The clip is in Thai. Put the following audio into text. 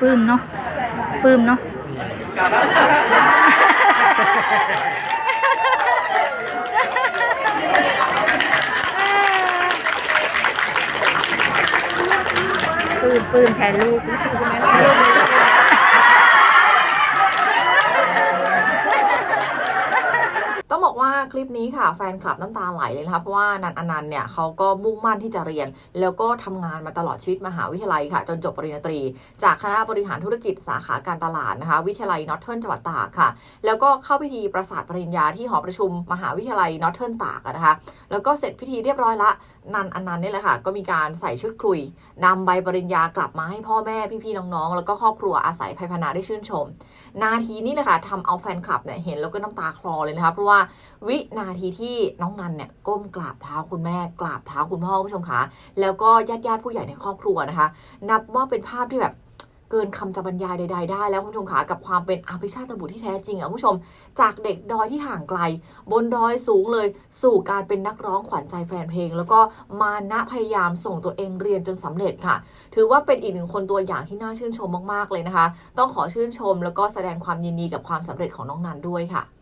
ปื้มเนาะปลื้มเนาะปื้มปื้มแทนลูก ต้องบอก ว่าคลิปนี้ค่ะ แฟนคลับน้ำตาไหลเลยนะคะเพราะว่านันอนันต์เนี่ยเขาก็มุ่งมั่นที่จะเรียน แล้วก็ทำงานมาตลอดชีวิตมหาวิทยาลัยค่ะ จนจบปริญญาตรี จากคณะบริหารธุรกิจสาขาการตลาดนะคะ วิทยาลัยนอร์เทิร์นจังหวัดตากค่ะ แล้วก็เข้าพิธีประสาทปริญญาที่หอประชุมมหาวิทยาลัยนอร์เทิร์นตากนะคะ แล้วก็เสร็จพิธีเรียบร้อยละนันอนันต์นี่แหละค่ะ ก็มีการใส่ชุดครุยนำใบปริญญากลับมาให้พ่อแม่พี่ๆน้องๆ แล้วก็ครอบครัวอาศัยภัยพนาได้ชื่นชม นาทีนี้เลยค่ะทำเอาแฟนคลับเนี่ยเห็นแล้วก็น้ำตาคลอเลยนะคะเพราะว่าวินาทีที่น้องนันเนี่ยก้มกราบเท้าคุณแม่กราบเท้าคุณพ่อผู้ชมคะแล้วก็ญาติญาติๆผู้ใหญ่ในครอบครัวนะคะ นับว่าเป็นภาพที่แบบเกินคำจะบรรยายใดๆได้แล้วคุณผู้ชมคะกับความเป็นอภิชาติบุตรที่แท้จริงอะคุณผู้ชม จากเด็กดอยที่ห่างไกล บนดอยสูงเลย สู่การเป็นนักร้องขวัญใจแฟนเพลง แล้วก็มานะพยายามส่งตัวเองเรียนจนสำเร็จค่ะ ถือว่าเป็นอีกหนึ่งคนตัวอย่างที่น่าชื่นชมมากๆเลยนะคะ ต้องขอชื่นชมแล้วก็แสดงความยินดีกับความสำเร็จของน้องนันด้วยค่ะ